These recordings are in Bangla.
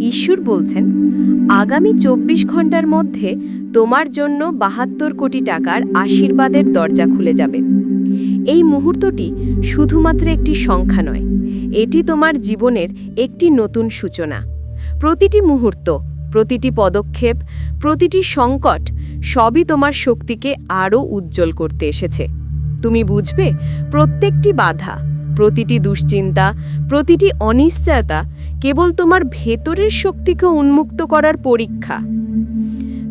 ঈশ্বর বলছেন, আগামী চব্বিশ ঘণ্টার মধ্যে তোমার জন্য বাহাত্তর কোটি টাকার আশীর্বাদের দরজা খুলে যাবে। এই মুহূর্তটি শুধুমাত্র একটি সংখ্যা নয়, এটি তোমার জীবনের একটি নতুন সূচনা। প্রতিটি মুহূর্ত, প্রতিটি পদক্ষেপ, প্রতিটি সংকট সবই তোমার শক্তিকে আরও উজ্জ্বল করতে এসেছে। তুমি বুঝবে, প্রত্যেকটি বাধা প্রতিটি দুশ্চিন্তা, প্রতিটি অনিশ্চয়তা কেবল তোমার ভেতরের শক্তিকে উন্মুক্ত করার পরীক্ষা।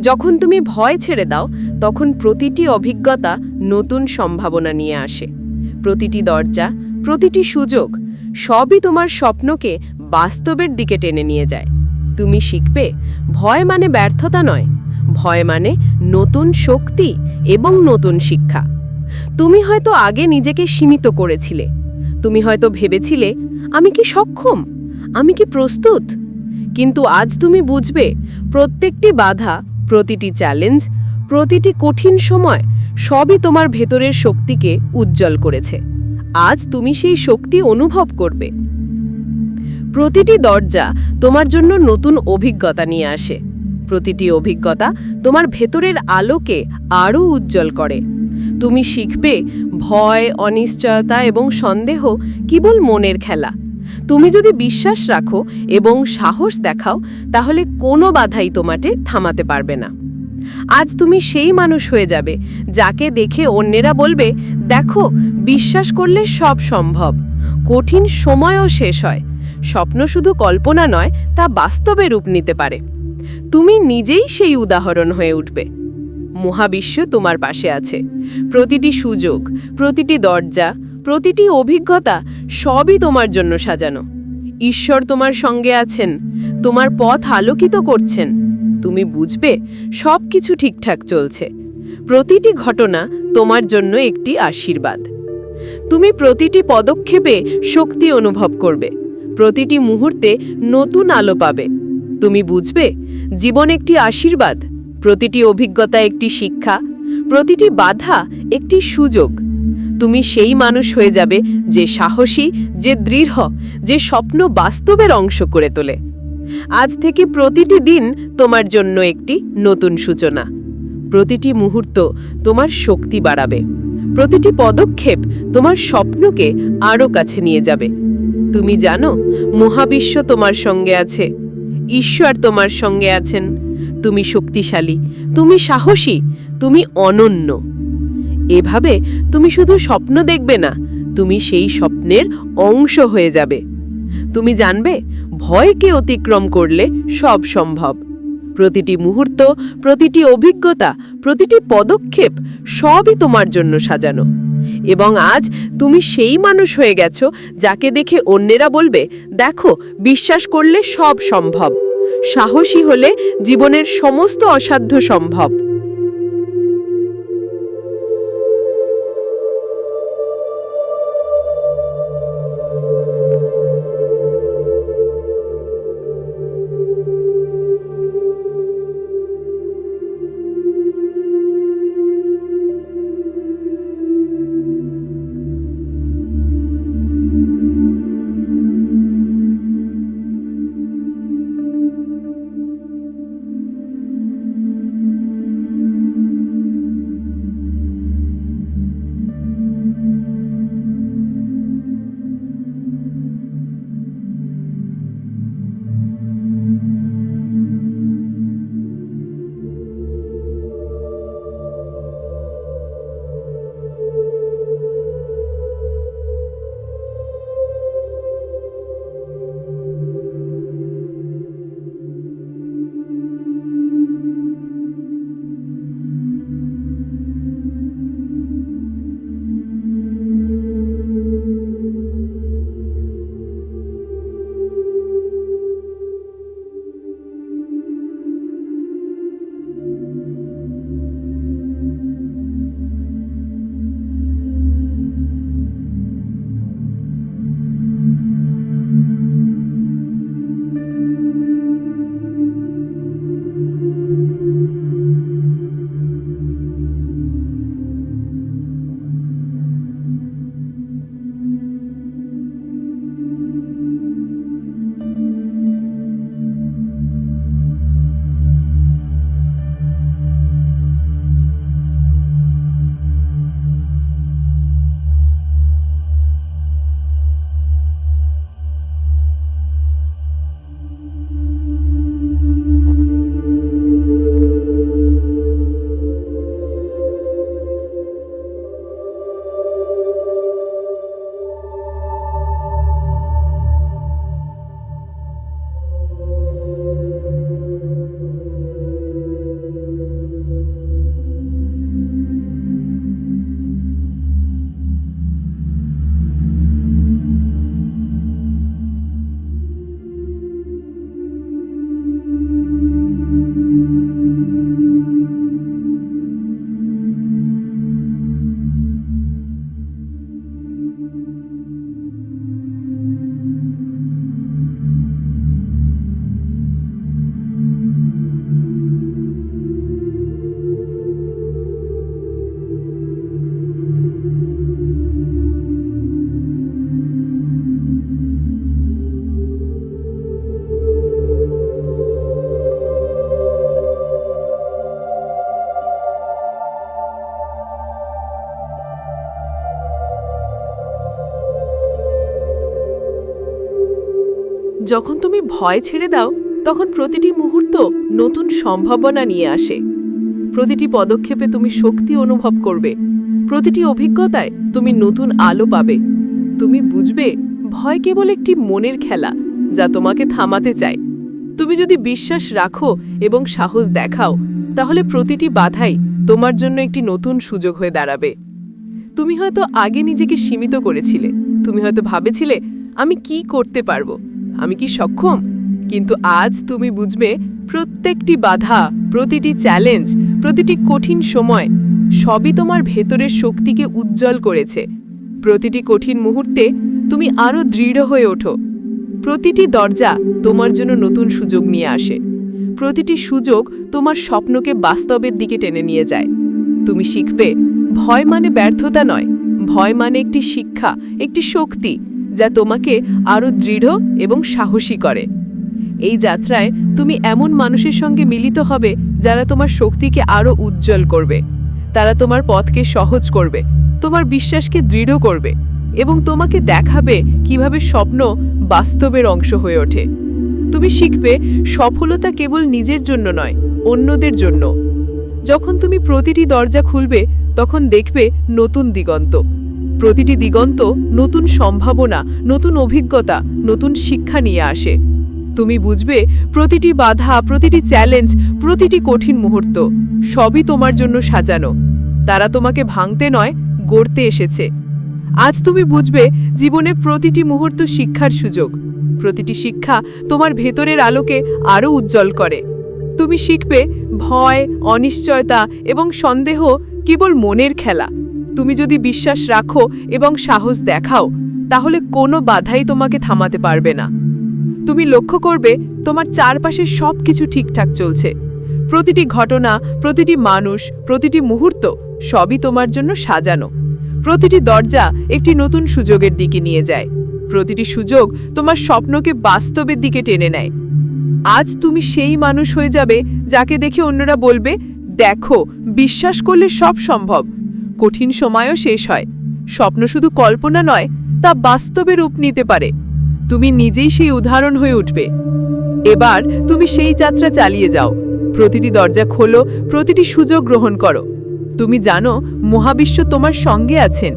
যখন তুমি ভয় ছেড়ে দাও, তখন প্রতিটি অভিজ্ঞতা নতুন সম্ভাবনা নিয়ে আসে। প্রতিটি দরজা, প্রতিটি সুযোগ সবই তোমার স্বপ্নকে বাস্তবের দিকে টেনে নিয়ে যায়। তুমি শিখবে, ভয় মানে ব্যর্থতা নয়, ভয় মানে নতুন শক্তি এবং নতুন শিক্ষা। তুমি হয়তো আগে নিজেকে সীমিত করেছিলে তুমি হয়তো ভেবেছিলে, আমি কি সক্ষম? আমি কি প্রস্তুত? কিন্তু আজ তুমি বুঝবে, প্রত্যেকটি বাধা, প্রতিটি চ্যালেঞ্জ, প্রতিটি কঠিন সময় সবই তোমার ভেতরের শক্তিকে উজ্জ্বল করেছে। আজ তুমি সেই শক্তি অনুভব করবে। প্রতিটি দরজা তোমার জন্য নতুন অভিজ্ঞতা নিয়ে আসে। প্রতিটি অভিজ্ঞতা তোমার ভেতরের আলোকে আরও উজ্জ্বল করে। তুমি শিখবে ভয়, অনিশ্চয়তা এবং সন্দেহ কেবল মনের খেলা। তুমি যদি বিশ্বাস রাখো এবং সাহস দেখাও, তাহলে কোনো বাধাই তোমাকে থামাতে পারবে না। আজ তুমি সেই মানুষ হয়ে যাবে, যাকে দেখে অন্যেরা বলবে, দেখো, বিশ্বাস করলে সব সম্ভব। কঠিন সময়ও শেষ হয়। স্বপ্ন শুধু কল্পনা নয়, তা বাস্তবে রূপ নিতে পারে। তুমি নিজেই সেই উদাহরণ হয়ে উঠবে। মহাবিশ্ব তোমার পাশে আছে। প্রতিটি সুযোগ, প্রতিটি দরজা, প্রতিটি অভিজ্ঞতা সবই তোমার জন্য সাজানো। ঈশ্বর তোমার সঙ্গে আছেন, তোমার পথ আলোকিত করছেন। তুমি বুঝবে সব কিছু ঠিকঠাক চলছে। প্রতিটি ঘটনা তোমার জন্য একটি আশীর্বাদ। তুমি প্রতিটি পদক্ষেপে শক্তি অনুভব করবে। প্রতিটি মুহূর্তে নতুন আলো পাবে। তুমি বুঝবে, জীবন একটি আশীর্বাদ। প্রতিটি অভিজ্ঞতা একটি শিক্ষা, প্রতিটি বাধা একটি সুযোগ। তুমি সেই মানুষ হয়ে যাবে যে সাহসী, যে দৃঢ়, যে স্বপ্ন বাস্তবের অংশ করে তোলে। আজ থেকে প্রতিটি দিন তোমার জন্য একটি নতুন সূচনা। প্রতিটি মুহূর্ত তোমার শক্তি বাড়াবে। প্রতিটি পদক্ষেপ তোমার স্বপ্নকে আরও কাছে নিয়ে যাবে। তুমি জানো, মহাবিশ্ব তোমার সঙ্গে আছে। ঈশ্বর তোমার সঙ্গে আছেন। তুমি শক্তিশালী, তুমি সাহসী, তুমি অনন্য। এভাবে তুমি শুধু স্বপ্ন দেখবে না, তুমি সেই স্বপ্নের অংশ হয়ে যাবে। তুমি জানবে, ভয়কে অতিক্রম করলে সব সম্ভব। প্রতিটি মুহূর্ত, প্রতিটি অভিজ্ঞতা, প্রতিটি পদক্ষেপ সবই তোমার জন্য সাজানো। এবং আজ তুমি সেই মানুষ হয়ে গেছো, যাকে দেখে অন্যেরা বলবে, দেখো, বিশ্বাস করলে সব সম্ভব। সাহসী হলে জীবনের সমস্ত অসাধ্য সম্ভব। যখন তুমি ভয় ছেড়ে দাও, তখন প্রতিটি মুহূর্ত নতুন সম্ভাবনা নিয়ে আসে। প্রতিটি পদক্ষেপে তুমি শক্তি অনুভব করবে। প্রতিটি অভিজ্ঞতায় তুমি নতুন আলো পাবে। তুমি বুঝবে, ভয় কেবল একটি মনের খেলা, যা তোমাকে থামাতে চায়। তুমি যদি বিশ্বাস রাখো এবং সাহস দেখাও, তাহলে প্রতিটি বাধাই তোমার জন্য একটি নতুন সুযোগ হয়ে দাঁড়াবে। তুমি হয়তো আগে নিজেকে সীমিত করেছিলে। তুমি হয়তো ভাবেছিলে, আমি কি করতে পারব? আমি কি সক্ষম? কিন্তু আজ তুমি বুঝবে প্রত্যেকটি বাধা, প্রতিটি চ্যালেঞ্জ প্রতিটি কঠিন সময় সবই তোমার ভেতরের শক্তিকে উজ্জ্বল করেছে। প্রতিটি কঠিন মুহূর্তে তুমি আরও দৃঢ় হয়ে ওঠো। প্রতিটি দরজা তোমার জন্য নতুন সুযোগ নিয়ে আসে। প্রতিটি সুযোগ তোমার স্বপ্নকে বাস্তবের দিকে টেনে নিয়ে যায়। তুমি শিখবে, ভয় মানে ব্যর্থতা নয়, ভয় মানে একটি শিক্ষা, একটি শক্তি। যা তোমাকে আরও দৃঢ় এবং সাহসী করে। এই যাত্রায় তুমি এমন মানুষের সঙ্গে মিলিত হবে যারা তোমার শক্তিকে আরও উজ্জ্বল করবে। তারা তোমার পথকে সহজ করবে, তোমার বিশ্বাসকে দৃঢ় করবে এবং তোমাকে দেখাবে কীভাবে স্বপ্ন বাস্তবের অংশ হয়ে ওঠে। তুমি শিখবে সফলতা কেবল নিজের জন্য নয়, অন্যদের জন্য। যখন তুমি প্রতিটি দরজা খুলবে, তখন দেখবে নতুন দিগন্ত। প্রতিটি দিগন্ত নতুন সম্ভাবনা, নতুন অভিজ্ঞতা, নতুন শিক্ষা নিয়ে আসে। তুমি বুঝবে, প্রতিটি বাধা, প্রতিটি চ্যালেঞ্জ প্রতিটি কঠিন মুহূর্ত, সবই তোমার জন্য সাজানো। তারা তোমাকে ভাঙতে নয়, গড়তে এসেছে। আজ তুমি বুঝবে, জীবনে প্রতিটি মুহূর্ত শিক্ষার সুযোগ। প্রতিটি শিক্ষা তোমার ভেতরের আলোকে আরও উজ্জ্বল করে। তুমি শিখবে, ভয়, অনিশ্চয়তা এবং সন্দেহ কেবল মনের খেলা। তুমি যদি বিশ্বাস রাখো এবং সাহস দেখাও, তাহলে কোনো বাধাই তোমাকে থামাতে পারবে না। তুমি লক্ষ্য করবে, তোমার চারপাশে সব কিছু ঠিকঠাক চলছে। প্রতিটি ঘটনা, প্রতিটি মানুষ, প্রতিটি মুহূর্ত সবই তোমার জন্য সাজানো। প্রতিটি দরজা একটি নতুন সুযোগের দিকে নিয়ে যায়। প্রতিটি সুযোগ তোমার স্বপ্নকে বাস্তবের দিকে টেনে নেয়। আজ তুমি সেই মানুষ হয়ে যাবে যাকে দেখে অন্যরা বলবে, দেখো, বিশ্বাস করলে সব সম্ভব। কঠিন সময়ও শেষ হয়। স্বপ্ন শুধু কল্পনা নয়, তা বাস্তবে রূপ নিতে পারে। তুমি নিজেই সেই উদাহরণ হয়ে উঠবে। এবার তুমি সেই যাত্রা চালিয়ে যাও। প্রতিটি দরজা খোলো, প্রতিটি সুযোগ গ্রহণ করো। তুমি জানো, মহাবিশ্ব তোমার সঙ্গে আছেন।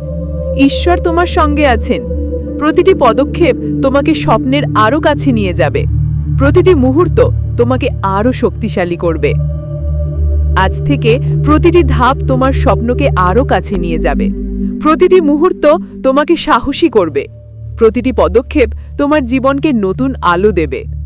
ঈশ্বর তোমার সঙ্গে আছেন। প্রতিটি পদক্ষেপ তোমাকে স্বপ্নের আরও কাছে নিয়ে যাবে। প্রতিটি মুহূর্ত তোমাকে আরও শক্তিশালী করবে। আজ থেকে প্রতিটি ধাপ তোমার স্বপ্নকে আরও কাছে নিয়ে যাবে। প্রতিটি মুহূর্ত তোমাকে সাহসী করবে। প্রতিটি পদক্ষেপ তোমার জীবনকে নতুন আলো দেবে।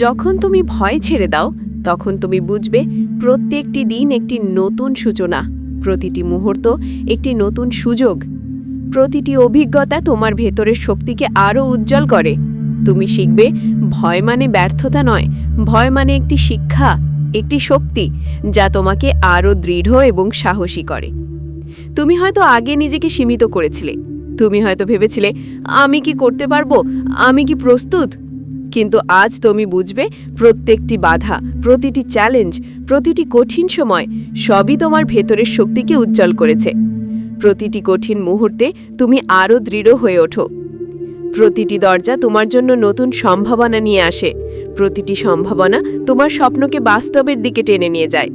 যখন তুমি ভয় ছেড়ে দাও, তখন তুমি বুঝবে প্রত্যেকটি দিন একটি নতুন সূচনা, প্রতিটি মুহূর্ত একটি নতুন সুযোগ। প্রতিটি অভিজ্ঞতা তোমার ভেতরের শক্তিকে আরও উজ্জ্বল করে। তুমি শিখবে ভয় মানে ব্যর্থতা নয়, ভয় মানে একটি শিক্ষা, একটি শক্তি, যা তোমাকে আরও দৃঢ় এবং সাহসী করে। তুমি হয়তো আগে নিজেকে সীমিত করেছিলে। তুমি হয়তো ভেবেছিলে, আমি কি করতে পারব? আমি কি প্রস্তুত? কিন্তু আজ তুমি বুঝবে প্রত্যেকটি বাধা, প্রতিটি চ্যালেঞ্জ প্রতিটি কঠিন সময় সবই তোমার ভেতরের শক্তিকে উজ্জ্বল করেছে। প্রতিটি কঠিন মুহূর্তে তুমি আরও দৃঢ় হয়ে ওঠো। প্রতিটি দরজা তোমার জন্য নতুন সম্ভাবনা নিয়ে আসে। প্রতিটি সম্ভাবনা তোমার স্বপ্নকে বাস্তবের দিকে টেনে নিয়ে যায়।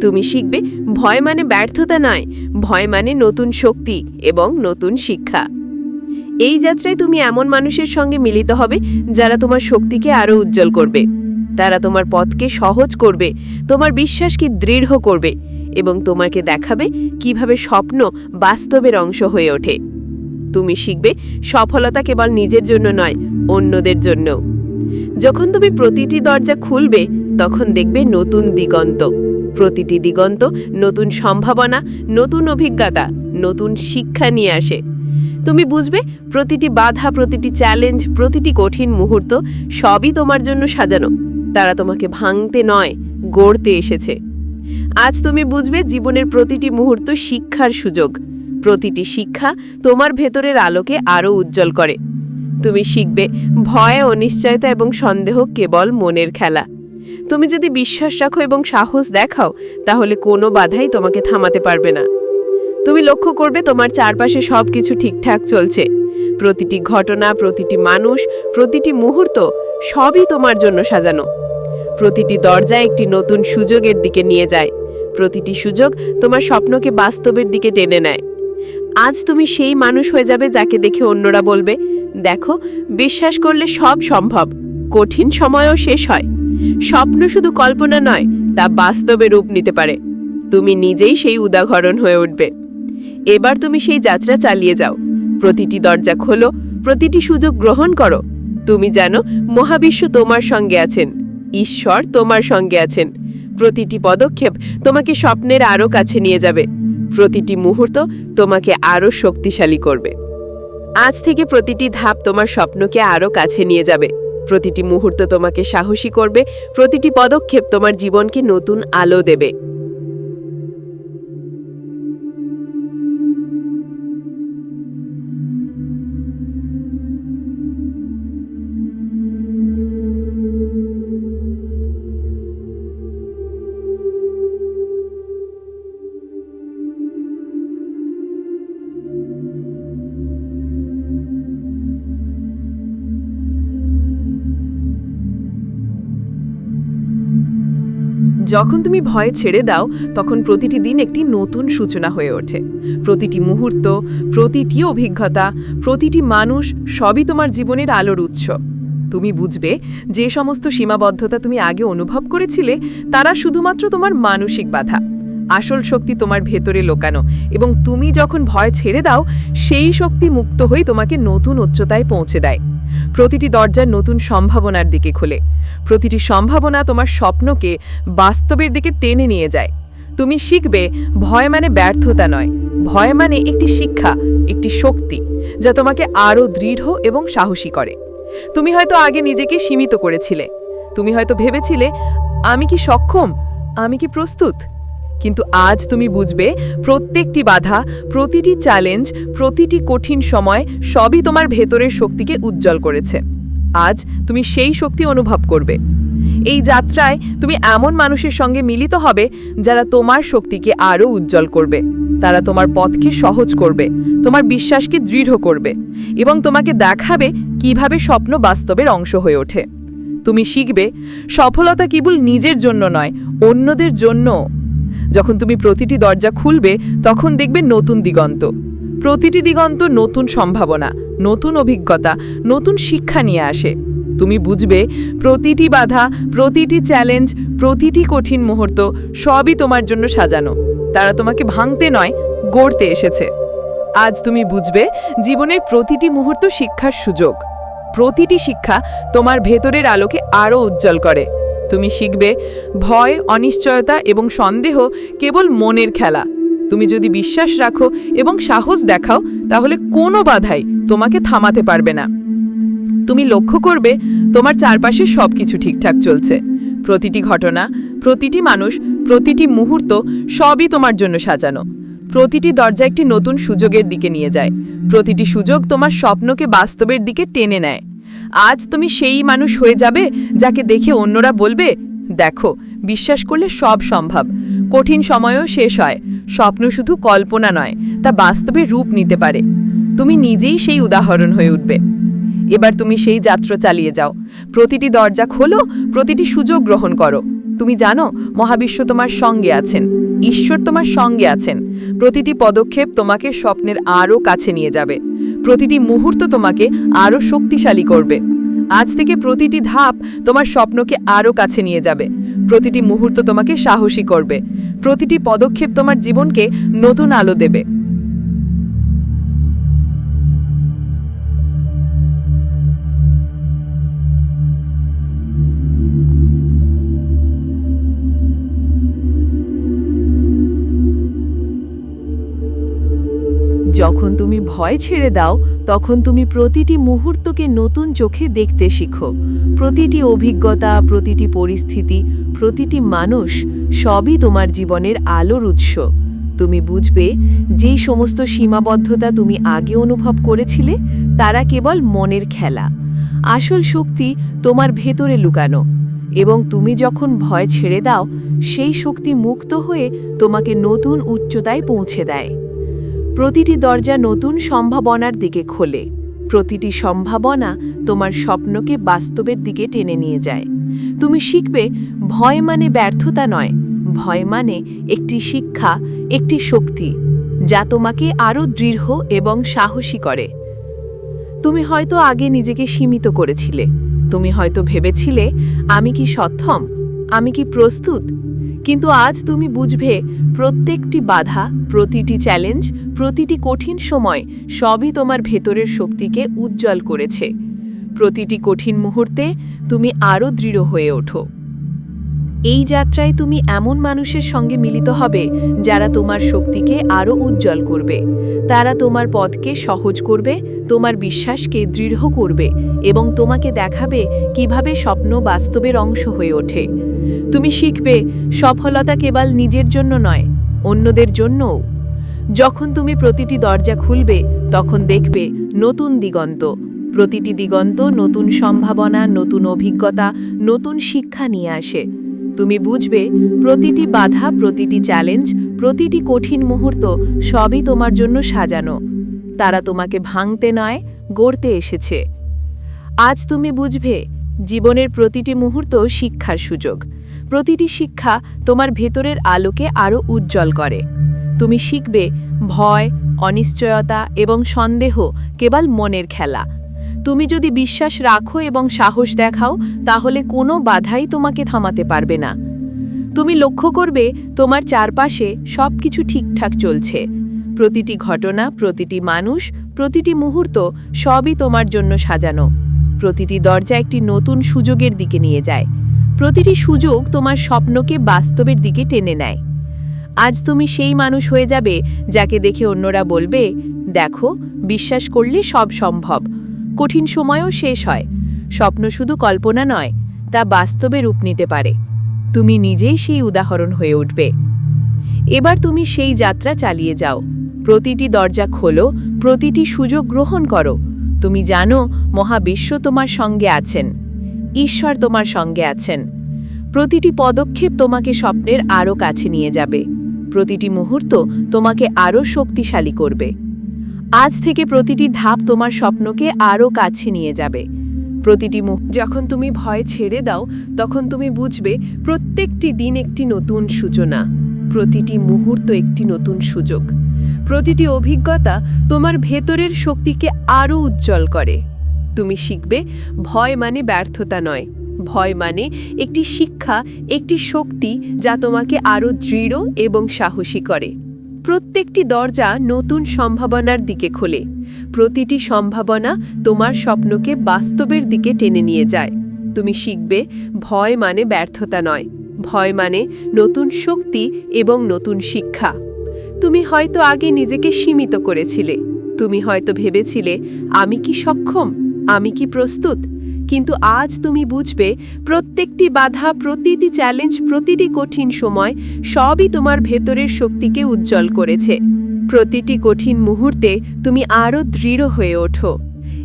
তুমি শিখবে, ভয় মানে ব্যর্থতা নয়, ভয় মানে নতুন শক্তি এবং নতুন শিক্ষা। এই যাত্রায় তুমি এমন মানুষের সঙ্গে মিলিত হবে যারা তোমার শক্তিকে আরও উজ্জ্বল করবে। তারা তোমার পথকে সহজ করবে, তোমার বিশ্বাসকে দৃঢ় করবে এবং তোমাকে দেখাবে কীভাবে স্বপ্ন বাস্তবের অংশ হয়ে ওঠে। তুমি শিখবে সফলতা কেবল নিজের জন্য নয়, অন্যদের জন্যও। যখন তুমি প্রতিটি দরজা খুলবে, তখন দেখবে নতুন দিগন্ত। প্রতিটি দিগন্ত নতুন সম্ভাবনা, নতুন অভিজ্ঞতা, নতুন শিক্ষা নিয়ে আসে। তুমি বুঝবে, প্রতিটি বাধা, প্রতিটি চ্যালেঞ্জ প্রতিটি কঠিন মুহূর্ত সবই তোমার জন্য সাজানো। তারা তোমাকে ভাঙতে নয়, গড়তে এসেছে। আজ তুমি বুঝবে, জীবনের প্রতিটি মুহূর্ত শিক্ষার সুযোগ। প্রতিটি শিক্ষা তোমার ভেতরের আলোকে আরও উজ্জ্বল করে। তুমি শিখবে, ভয়, অনিশ্চয়তা এবং সন্দেহ কেবল মনের খেলা। তুমি যদি বিশ্বাস রাখো এবং সাহস দেখাও, তাহলে কোনো বাধাই তোমাকে থামাতে পারবে না। তুমি লক্ষ্য করবে তোমার চারপাশে সব কিছু ঠিকঠাক চলছে। প্রতিটি ঘটনা, প্রতিটি মানুষ, প্রতিটি মুহূর্ত সবই তোমার জন্য সাজানো। প্রতিটি দরজা একটি নতুন সুযোগের দিকে নিয়ে যায়। প্রতিটি সুযোগ তোমার স্বপ্নকে বাস্তবের দিকে টেনে নেয়। আজ তুমি সেই মানুষ হয়ে যাবে যাকে দেখে অন্যরা বলবে, দেখো, বিশ্বাস করলে সব সম্ভব। কঠিন সময়ও শেষ হয়। স্বপ্ন শুধু কল্পনা নয়, তা বাস্তবে রূপ নিতে পারে। তুমি নিজেই সেই উদাহরণ হয়ে উঠবে। এবার তুমি সেই যাত্রা চালিয়ে যাও। প্রতিটি দরজা খোলো, প্রতিটি সুযোগ গ্রহণ করো। তুমি জানো, মহাবিশ্ব তোমার সঙ্গে আছেন। ঈশ্বর তোমার সঙ্গে আছেন। প্রতিটি পদক্ষেপ তোমাকে স্বপ্নের আরও কাছে নিয়ে যাবে। প্রতিটি মুহূর্ত তোমাকে আরও শক্তিশালী করবে। আজ থেকে প্রতিটি ধাপ তোমার স্বপ্নকে আরও কাছে নিয়ে যাবে। প্রতিটি মুহূর্ত তোমাকে সাহসী করবে। প্রতিটি পদক্ষেপ তোমার জীবনকে নতুন আলো দেবে। যখন তুমি ভয় ছেড়ে দাও, তখন প্রতিটি দিন একটি নতুন সূচনা হয়ে ওঠে। প্রতিটি মুহূর্ত, প্রতিটি অভিজ্ঞতা, প্রতিটি মানুষ, সবই তোমার জীবনের আলোর উৎস। তুমি বুঝবে, যে সমস্ত সীমাবদ্ধতা তুমি আগে অনুভব করেছিলে, তারা শুধুমাত্র তোমার মানসিক বাধা। আসল শক্তি তোমার ভেতরে লোকানো এবং তুমি যখন ভয় ছেড়ে দাও, সেই শক্তি মুক্ত হয়ে তোমাকে নতুন উচ্চতায় পৌঁছে দেয়। প্রতিটি দরজার নতুন সম্ভাবনার দিকে খোলে। প্রতিটি সম্ভাবনা তোমার স্বপ্নকে বাস্তবের দিকে টেনে নিয়ে যায়। তুমি শিখবে, ভয় মানে ব্যর্থতা নয়। ভয় মানে একটি শিক্ষা, একটি শক্তি, যা তোমাকে আরও দৃঢ় এবং সাহসী করে। তুমি হয়তো আগে নিজেকে সীমিত করেছিলে। তুমি হয়তো ভেবেছিলে, আমি কি সক্ষম? আমি কি প্রস্তুত? কিন্তু আজ তুমি বুঝবে, প্রত্যেকটি বাধা, প্রতিটি চ্যালেঞ্জ প্রতিটি কঠিন সময় সবই তোমার ভেতরের শক্তিকে উজ্জ্বল করেছে। আজ তুমি সেই শক্তি অনুভব করবে। এই যাত্রায় তুমি এমন মানুষের সঙ্গে মিলিত হবে যারা তোমার শক্তিকে আরও উজ্জ্বল করবে। তারা তোমার পথকে সহজ করবে, তোমার বিশ্বাসকে দৃঢ় করবে এবং তোমাকে দেখাবে কীভাবে স্বপ্ন বাস্তবের অংশ হয়ে ওঠে। তুমি শিখবে, সফলতা কেবল নিজের জন্য নয়, অন্যদের জন্য যখন তুমি প্রতিটি দরজা খুলবে, তখন দেখবে নতুন দিগন্ত। প্রতিটি দিগন্ত নতুন সম্ভাবনা, নতুন অভিজ্ঞতা, নতুন শিক্ষা নিয়ে আসে। তুমি বুঝবে, প্রতিটি বাধা, প্রতিটি চ্যালেঞ্জ, প্রতিটি কঠিন মুহূর্ত সবই তোমার জন্য সাজানো। তারা তোমাকে ভাঙতে নয়, গড়তে এসেছে। আজ তুমি বুঝবে, জীবনের প্রতিটি মুহূর্ত শিক্ষার সুযোগ। প্রতিটি শিক্ষা তোমার ভেতরের আলোকে আরও উজ্জ্বল করে। তুমি শিখবে ভয়, অনিশ্চয়তা এবং সন্দেহ কেবল মনের খেলা। তুমি যদি বিশ্বাস রাখো এবং সাহস দেখাও, তাহলে কোনো বাধাই তোমাকে থামাতে পারবে না। তুমি লক্ষ্য করবে তোমার চারপাশে সব কিছু ঠিকঠাক চলছে। প্রতিটি ঘটনা, প্রতিটি মানুষ, প্রতিটি মুহূর্ত সবই তোমার জন্য সাজানো। প্রতিটি দরজা একটি নতুন সুযোগের দিকে নিয়ে যায়। প্রতিটি সুযোগ তোমার স্বপ্নকে বাস্তবের দিকে টেনে নেয়। আজ তুমি সেই মানুষ হয়ে যাবে যাকে দেখে অন্যরা বলবে, দেখো, বিশ্বাস করলে সব সম্ভব। কঠিন সময়ও শেষ হয়। স্বপ্ন শুধু কল্পনা নয়, তা বাস্তবে রূপ নিতে পারে। তুমি নিজেই সেই উদাহরণ হয়ে উঠবে। এবার তুমি সেই যাত্রা চালিয়ে যাও। প্রতিটি দরজা খোলো, প্রতিটি সুযোগ গ্রহণ করো। তুমি জানো, মহাবিশ্ব তোমার সঙ্গে আছেন। ঈশ্বর তোমার সঙ্গে আছেন। প্রতিটি পদক্ষেপ তোমাকে স্বপ্নের আরও কাছে নিয়ে যাবে। প্রতিটি মুহূর্ত তোমাকে আরও শক্তিশালী করবে। আজ থেকে প্রতিটি ধাপ তোমার স্বপ্নকে আরও কাছে নিয়ে যাবে। প্রতিটি মুহূর্ত তোমাকে সাহসী করবে। প্রতিটি পদক্ষেপ তোমার জীবনকে নতুন আলো দেবে। যখন তুমি ভয় ছেড়ে দাও, তখন তুমি প্রতিটি মুহূর্তকে নতুন চোখে দেখতে শিখো। প্রতিটি অভিজ্ঞতা, প্রতিটি পরিস্থিতি, প্রতিটি মানুষ সবই তোমার জীবনের আলোর উৎস। তুমি বুঝবে, যেই সমস্ত সীমাবদ্ধতা তুমি আগে অনুভব করেছিলে, তারা কেবল মনের খেলা। আসল শক্তি তোমার ভেতরে লুকানো। এবং তুমি যখন ভয় ছেড়ে দাও, সেই শক্তি মুক্ত হয়ে তোমাকে নতুন উচ্চতায় পৌঁছে দেয়। প্রতিটি দরজা নতুন সম্ভাবনার দিকে খোলে। প্রতিটি সম্ভাবনা তোমার স্বপ্নকে বাস্তবের দিকে টেনে নিয়ে যায়। তুমি শিখবে, ভয় মানে ব্যর্থতা নয়, ভয় মানে একটি শিক্ষা, একটি শক্তি, যা তোমাকে আরও দৃঢ় এবং সাহসী করে। তুমি হয়তো আগে নিজেকে সীমিত করেছিলে। তুমি হয়তো ভেবেছিলে, আমি কি সক্ষম? আমি কি প্রস্তুত? কিন্তু আজ তুমি বুঝবে, প্রত্যেকটি বাধা, প্রতিটি চ্যালেঞ্জ, প্রতিটি কঠিন সময় সবই তোমার ভেতরের শক্তিকে উজ্জ্বল করেছে। প্রতিটি কঠিন মুহূর্তে তুমি আরও দৃঢ় হয়ে ওঠো। এই যাত্রায় তুমি এমন মানুষের সঙ্গে মিলিত হবে, যারা তোমার শক্তিকে আরও উজ্জ্বল করবে। তারা তোমার পথকে সহজ করবে, তোমার বিশ্বাসকে দৃঢ় করবে এবং তোমাকে দেখাবে কীভাবে স্বপ্ন বাস্তবের অংশ হয়ে ওঠে। তুমি শিখবে, সফলতা কেবল নিজের জন্য নয়, অন্যদের জন্যও। যখন তুমি প্রতিটি দরজা খুলবে, তখন দেখবে নতুন দিগন্ত। প্রতিটি দিগন্ত নতুন সম্ভাবনা, নতুন অভিজ্ঞতা, নতুন শিক্ষা নিয়ে আসে। তুমি বুঝবে, প্রতিটি বাধা, প্রতিটি চ্যালেঞ্জ, প্রতিটি কঠিন মুহূর্ত সবই তোমার জন্য সাজানো। তারা তোমাকে ভাঙতে নয়, গড়তে এসেছে। আজ তুমি বুঝবে, জীবনের প্রতিটি মুহূর্ত শিক্ষার সুযোগ। প্রতিটি শিক্ষা তোমার ভেতরের আলোকে আরও উজ্জ্বল করে। তুমি শিখবে ভয়, অনিশ্চয়তা এবং সন্দেহ কেবল মনের খেলা। তুমি যদি বিশ্বাস রাখো এবং সাহস দেখাও, তাহলে কোনো বাধাই তোমাকে থামাতে পারবে না। তুমি লক্ষ্য করবে তোমার চারপাশে সব কিছু ঠিকঠাক চলছে। প্রতিটি ঘটনা, প্রতিটি মানুষ, প্রতিটি মুহূর্ত সবই তোমার জন্য সাজানো। প্রতিটি দরজা একটি নতুন সুযোগের দিকে নিয়ে যায়। প্রতিটি সুযোগ তোমার স্বপ্নকে বাস্তবের দিকে টেনে নেয়। আজ তুমি সেই মানুষ হয়ে যাবে যাকে দেখে অন্যরা বলবে, দেখো, বিশ্বাস করলে সব সম্ভব। কঠিন সময়ও শেষ হয়। স্বপ্ন শুধু কল্পনা নয়, তা বাস্তবে রূপ নিতে পারে। তুমি নিজেই সেই উদাহরণ হয়ে উঠবে। এবার তুমি সেই যাত্রা চালিয়ে যাও। প্রতিটি দরজা খোলো, প্রতিটি সুযোগ গ্রহণ করো। তুমি জানো, মহাবিশ্ব তোমার সঙ্গে আছেন। ঈশ্বর তোমার সঙ্গে আছেন। প্রতিটি পদক্ষেপ তোমাকে স্বপ্নের আরও কাছে নিয়ে যাবে। প্রতিটি মুহূর্ত তোমাকে আরও শক্তিশালী করবে। আজ থেকে প্রতিটি ধাপ তোমার স্বপ্নকে আরও কাছে নিয়ে যাবে। প্রতিটি মুহ যখন তুমি ভয় ছেড়ে দাও, তখন তুমি বুঝবে প্রত্যেকটি দিন একটি নতুন সূচনা। প্রতিটি মুহূর্ত একটি নতুন সুযোগ। প্রতিটি অভিজ্ঞতা তোমার ভেতরের শক্তিকে আরও উজ্জ্বল করে। তুমি শিখবে, ভয় মানে ব্যর্থতা নয়। ভয় মানে একটি শিক্ষা, একটি শক্তি যা তোমাকে আরও দৃঢ় এবং সাহসী করে। প্রত্যেকটি দরজা নতুন সম্ভাবনার দিকে খোলে। প্রতিটি সম্ভাবনা তোমার স্বপ্নকে বাস্তবের দিকে টেনে নিয়ে যায়। তুমি শিখবে, ভয় মানে ব্যর্থতা নয়। ভয় মানে নতুন শক্তি এবং নতুন শিক্ষা। তুমি হয়তো আগে নিজেকে সীমিত করেছিলে। তুমি হয়তো ভেবেছিলে, আমি কি সক্ষম? আমি কি প্রস্তুত? কিন্তু আজ তুমি বুঝবে, প্রত্যেকটি বাধা, প্রতিটি চ্যালেঞ্জ, প্রতিটি কঠিন সময় সবই তোমার ভেতরের শক্তিকে উজ্জ্বল করেছে। প্রতিটি কঠিন মুহূর্তে তুমি আরও দৃঢ় হয়ে ওঠো।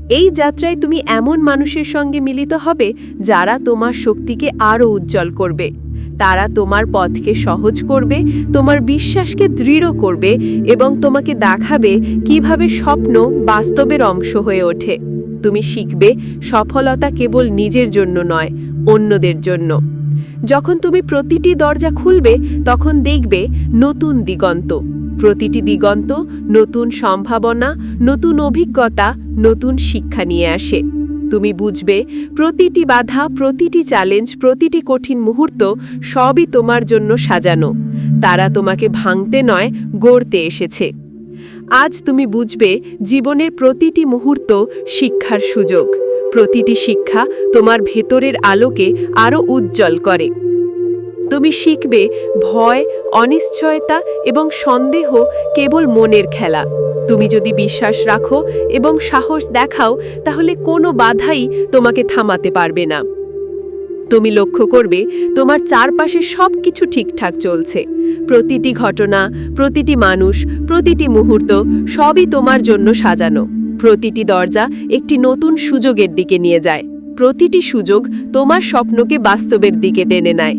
এই যাত্রায় তুমি এমন মানুষের সঙ্গে মিলিত হবে, যারা তোমার শক্তিকে আরও উজ্জ্বল করবে। তারা তোমার পথকে সহজ করবে, তোমার বিশ্বাসকে দৃঢ় করবে এবং তোমাকে দেখাবে কীভাবে স্বপ্ন বাস্তবের অংশ হয়ে ওঠে। তুমি শিখবে, সফলতা কেবল নিজের জন্য নয়, অন্যদের জন্য। যখন তুমি প্রতিটি দরজা খুলবে, তখন দেখবে নতুন দিগন্ত। প্রতিটি দিগন্ত নতুন সম্ভাবনা, নতুন অভিজ্ঞতা, নতুন শিক্ষা নিয়ে আসে। তুমি বুঝবে, প্রতিটি বাধা, প্রতিটি চ্যালেঞ্জ প্রতিটি কঠিন মুহূর্ত সবই তোমার জন্য সাজানো। তারা তোমাকে ভাঙতে নয়, গড়তে এসেছে। আজ তুমি বুঝবে জীবনের প্রতিটি মুহূর্ত শিক্ষার সুযোগ। প্রতিটি শিক্ষা তোমার ভেতরের আলোকে আরও উজ্জ্বল করে। তুমি শিখবে ভয়, অনিশ্চয়তা এবং সন্দেহ কেবল মনের খেলা। তুমি যদি বিশ্বাস রাখো এবং সাহস দেখাও, তাহলে কোনো বাধাই তোমাকে থামাতে পারবে না। তুমি লক্ষ্য করবে, তোমার চারপাশে সব কিছু ঠিকঠাক চলছে। প্রতিটি ঘটনা, প্রতিটি মানুষ, প্রতিটি মুহূর্ত সবই তোমার জন্য সাজানো। প্রতিটি দরজা একটি নতুন সুযোগের দিকে নিয়ে যায়। প্রতিটি সুযোগ তোমার স্বপ্নকে বাস্তবের দিকে টেনে নেয়।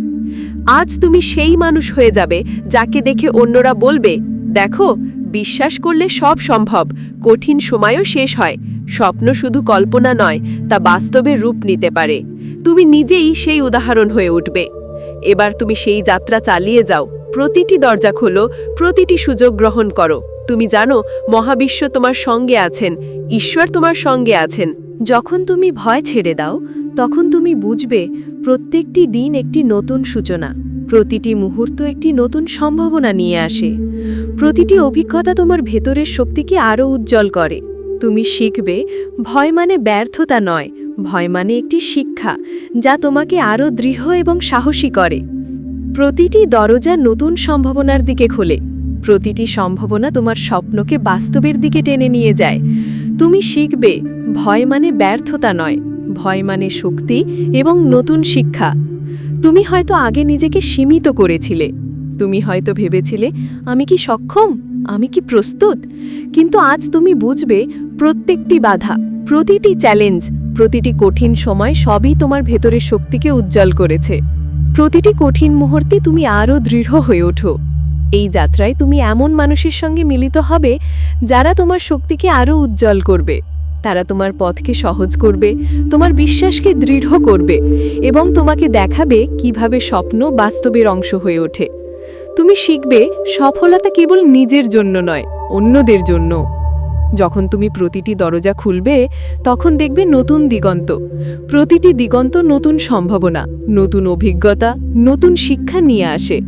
আজ তুমি সেই মানুষ হয়ে যাবে যাকে দেখে অন্যরা বলবে, দেখো, বিশ্বাস করলে সব সম্ভব, কঠিন সময়ও শেষ হয়। স্বপ্ন শুধু কল্পনা নয়, তা বাস্তবে রূপ নিতে পারে। তুমি নিজেই সেই উদাহরণ হয়ে উঠবে। এবার তুমি সেই যাত্রা চালিয়ে যাও। প্রতিটি দরজা খোলো, প্রতিটি সুযোগ গ্রহণ করো। তুমি জানো, মহাবিশ্ব তোমার সঙ্গে আছেন, ঈশ্বর তোমার সঙ্গে আছেন। যখন তুমি ভয় ছেড়ে দাও, তখন তুমি বুঝবে, প্রত্যেকটি দিন একটি নতুন সূচনা, প্রতিটি মুহূর্ত একটি নতুন সম্ভাবনা নিয়ে আসে। প্রতিটি অভিজ্ঞতা তোমার ভেতরের শক্তিকে আরও উজ্জ্বল করে। তুমি শিখবে, ভয় মানে ব্যর্থতা নয় ভয় মানে একটি শিক্ষা, যা তোমাকে আরও দৃঢ় এবং সাহসী করে। প্রতিটি দরজা নতুন সম্ভাবনার দিকে খোলে। প্রতিটি সম্ভাবনা তোমার স্বপ্নকে বাস্তবের দিকে টেনে নিয়ে যায়। তুমি শিখবে, ভয় মানে ব্যর্থতা নয়, ভয় মানে শক্তি এবং নতুন শিক্ষা। তুমি হয়তো আগে নিজেকে সীমিত করেছিলে। তুমি হয়তো ভেবেছিলে, আমি কি সক্ষম? আমি কি প্রস্তুত? কিন্তু আজ তুমি বুঝবে, প্রত্যেকটি বাধা, প্রতিটি চ্যালেঞ্জ প্রতিটি কঠিন সময় সবই তোমার ভেতরের শক্তিকে উজ্জ্বল করেছে। প্রতিটি কঠিন মুহূর্তে তুমি আরও দৃঢ় হয়ে ওঠো। এই যাত্রায় তুমি এমন মানুষের সঙ্গে মিলিত হবে, যারা তোমার শক্তিকে আরও উজ্জ্বল করবে। তারা তোমার পথকে সহজ করবে, তোমার বিশ্বাসকে দৃঢ় করবে এবং তোমাকে দেখাবে কীভাবে স্বপ্ন বাস্তবের অংশ হয়ে ওঠে। তুমি শিখবে সফলতা কেবল নিজের জন্য নয়, অন্যদের জন্য যখন তুমি প্রতিটি দরজা খুলবে, তখন দেখবে নতুন দিগন্ত। প্রতিটি দিগন্ত নতুন সম্ভাবনা, নতুন অভিজ্ঞতা, নতুন শিক্ষা নিয়ে আসে।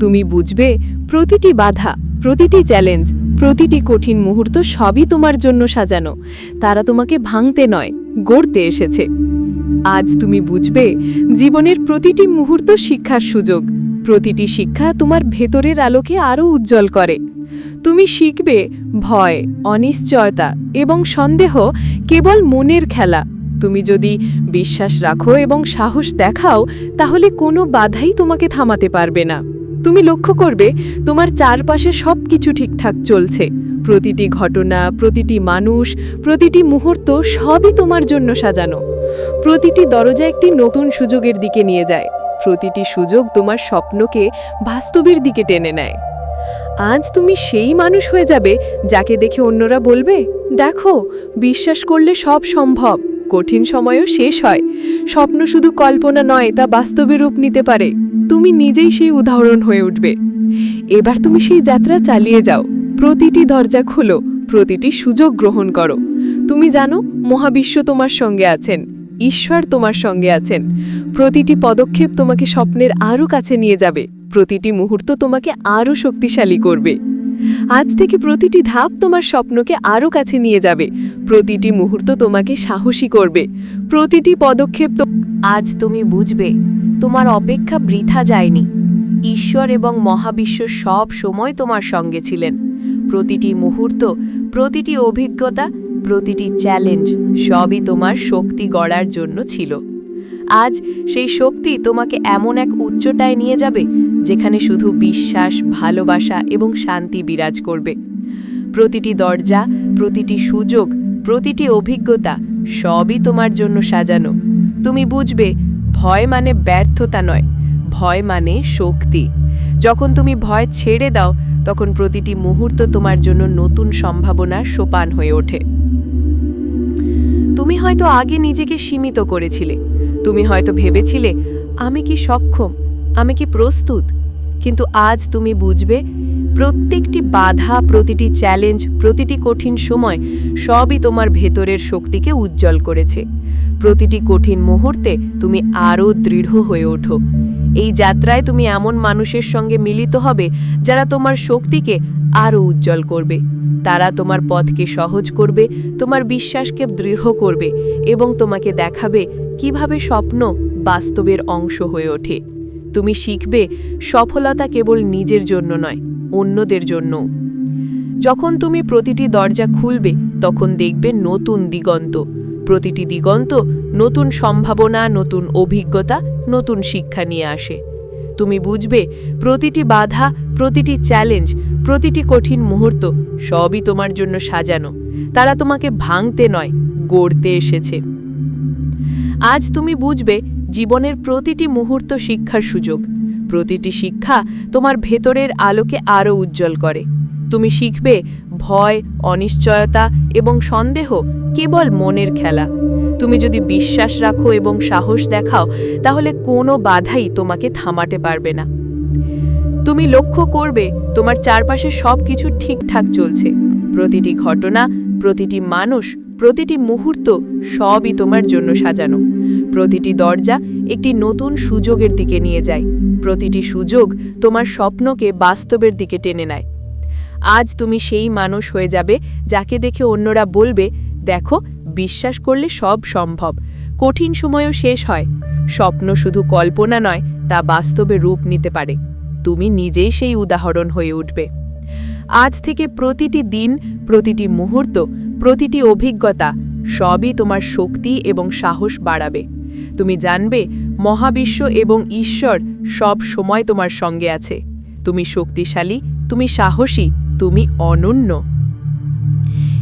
তুমি বুঝবে, প্রতিটি বাধা, প্রতিটি চ্যালেঞ্জ, প্রতিটি কঠিন মুহূর্ত সবই তোমার জন্য সাজানো। তারা তোমাকে ভাঙতে নয়, গড়তে এসেছে। আজ তুমি বুঝবে, জীবনের প্রতিটি মুহূর্ত শিক্ষার সুযোগ। প্রতিটি শিক্ষা তোমার ভেতরের আলোকে আরও উজ্জ্বল করে। তুমি শিখবে ভয়, অনিশ্চয়তা এবং সন্দেহ কেবল মনের খেলা। তুমি যদি বিশ্বাস রাখো এবং সাহস দেখাও, তাহলে কোনো বাধাই তোমাকে থামাতে পারবে না। তুমি লক্ষ্য করবে, তোমার চারপাশে সব কিছু ঠিকঠাক চলছে। প্রতিটি ঘটনা, প্রতিটি মানুষ, প্রতিটি মুহূর্ত সবই তোমার জন্য সাজানো। প্রতিটি দরজা একটি নতুন সুযোগের দিকে নিয়ে যায়। প্রতিটি সুযোগ তোমার স্বপ্নকে বাস্তবের দিকে টেনে নেয়। আজ তুমি সেই মানুষ হয়ে যাবে যাকে দেখে অন্যরা বলবে, দেখো, বিশ্বাস করলে সব সম্ভব, কঠিন সময়ও শেষ হয়। স্বপ্ন শুধু কল্পনা নয়, তা বাস্তবে রূপ নিতে পারে। তুমি নিজেই সেই উদাহরণ হয়ে উঠবে। এবার তুমি সেই যাত্রা চালিয়ে যাও। প্রতিটি দরজা খোলো, প্রতিটি সুযোগ গ্রহণ করো। তুমি জানো, মহাবিশ্ব তোমার সঙ্গে আছেন, ঈশ্বর তোমার সঙ্গে আছেন। প্রতিটি পদক্ষেপ তোমাকে স্বপ্নের আরও কাছে নিয়ে যাবে। প্রতিটি মুহূর্ত তোমাকে আরও শক্তিশালী করবে। আজ থেকে প্রতিটি ধাপ তোমার স্বপ্নকে আরও কাছে নিয়ে যাবে। প্রতিটি মুহূর্ত তোমাকে সাহসী করবে। প্রতিটি পদক্ষেপ তো আজ তুমি বুঝবে, তোমার অপেক্ষা বৃথা যায়নি। ঈশ্বর এবং মহাবিশ্ব সব সময় তোমার সঙ্গে ছিলেন। প্রতিটি মুহূর্ত, প্রতিটি অভিজ্ঞতা, প্রতিটি চ্যালেঞ্জ সবই তোমার শক্তি গড়ার জন্য ছিল। আজ সেই শক্তি তোমাকে এমন এক উচ্চটায় নিয়ে যাবে, যেখানে শুধু বিশ্বাস, ভালোবাসা এবং শান্তি বিরাজ করবে। প্রতিটি দরজা, প্রতিটি সুযোগ, প্রতিটি অভিজ্ঞতা সবই তোমার জন্য সাজানো। তুমি বুঝবে, ভয় মানে ব্যর্থতা নয়, ভয় মানে শক্তি। যখন তুমি ভয় ছেড়ে দাও, তখন প্রতিটি মুহূর্ত তোমার জন্য নতুন সম্ভাবনার সোপান হয়ে ওঠে। তুমি হয়তো আগে নিজেকে সীমিত করেছিলে তুমি হয়তো ভেবেছিলে, আমি কি সক্ষম, আমি কি প্রস্তুত? কিন্তু আজ তুমি বুঝবে, প্রত্যেকটি বাধা, প্রতিটি চ্যালেঞ্জ, প্রতিটি কঠিন সময় সবই তোমার ভেতরের শক্তিকে উজ্জ্বল করেছে। প্রতিটি কঠিন মুহূর্তে তুমি আরও দৃঢ় হয়ে ওঠো। এই যাত্রায় তুমি এমন মানুষের সঙ্গে মিলিত হবে, যারা তোমার শক্তিকে আরও উজ্জ্বল করবে। তারা তোমার পথকে সহজ করবে, তোমার বিশ্বাসকে দৃঢ় করবে এবং তোমাকে দেখাবে কীভাবে স্বপ্ন বাস্তবের অংশ হয়ে ওঠে? তুমি শিখবে, সফলতা কেবল নিজের জন্য নয়, অন্যদের জন্যও। যখন তুমি প্রতিটি দরজা খুলবে, তখন দেখবে নতুন দিগন্ত। প্রতিটি দিগন্ত নতুন সম্ভাবনা, নতুন অভিজ্ঞতা, নতুন শিক্ষা নিয়ে আসে। তুমি বুঝবে, প্রতিটি বাধা, প্রতিটি চ্যালেঞ্জ, প্রতিটি কঠিন মুহূর্ত সবই তোমার জন্য সাজানো। তারা তোমাকে ভাঙতে নয়, গড়তে এসেছে। আজ তুমি বুঝবে জীবনের প্রতিটি মুহূর্ত শিক্ষার সুযোগ। প্রতিটি শিক্ষা তোমার ভেতরের আলোকে আরও উজ্জ্বল করে। তুমি শিখবে ভয়, অনিশ্চয়তা এবং সন্দেহ কেবল মনের খেলা। তুমি যদি বিশ্বাস রাখো এবং সাহস দেখাও, তাহলে কোনো বাধাই তোমাকে থামাতে পারবে না। তুমি লক্ষ্য করবে তোমার চারপাশে সব কিছু ঠিকঠাক চলছে। প্রতিটি ঘটনা, প্রতিটি মানুষ প্রতিটি মুহূর্ত সবই তোমার জন্য সাজানো। প্রতিটি দরজা একটি নতুন সুযোগের দিকে নিয়ে যায়। প্রতিটি সুযোগ তোমার স্বপ্নকে বাস্তবের দিকে টেনে নেয়। আজ তুমি সেই মানুষ হয়ে যাবে যাকে দেখে অন্যরা বলবে, দেখো, বিশ্বাস করলে সব সম্ভব। কঠিন সময়ও শেষ হয়। স্বপ্ন শুধু কল্পনা নয়, তা বাস্তবে রূপ নিতে পারে। তুমি নিজেই সেই উদাহরণ হয়ে উঠবে। আজ থেকে প্রতিটি দিন, প্রতিটি মুহূর্ত প্রতিটি অভিজ্ঞতা সবই তোমার শক্তি এবং সাহস বাড়াবে। তুমি জানবে, মহাবিশ্ব এবং ঈশ্বর সব সময় তোমার সঙ্গে আছে। তুমি শক্তিশালী, তুমি সাহসী, তুমি অনন্য।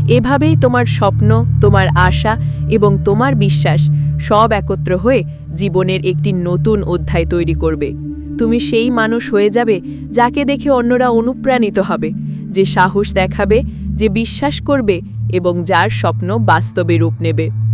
এভাবেই তোমার স্বপ্ন, তোমার আশা এবং তোমার বিশ্বাস সব একত্র হয়ে জীবনের একটি নতুন অধ্যায় তৈরি করবে। তুমি সেই মানুষ হয়ে যাবে যাকে দেখে অন্যরা অনুপ্রাণিত হবে, যে সাহস দেখাবে, যে বিশ্বাস করবে এবং যার স্বপ্ন বাস্তবে রূপ নেবে।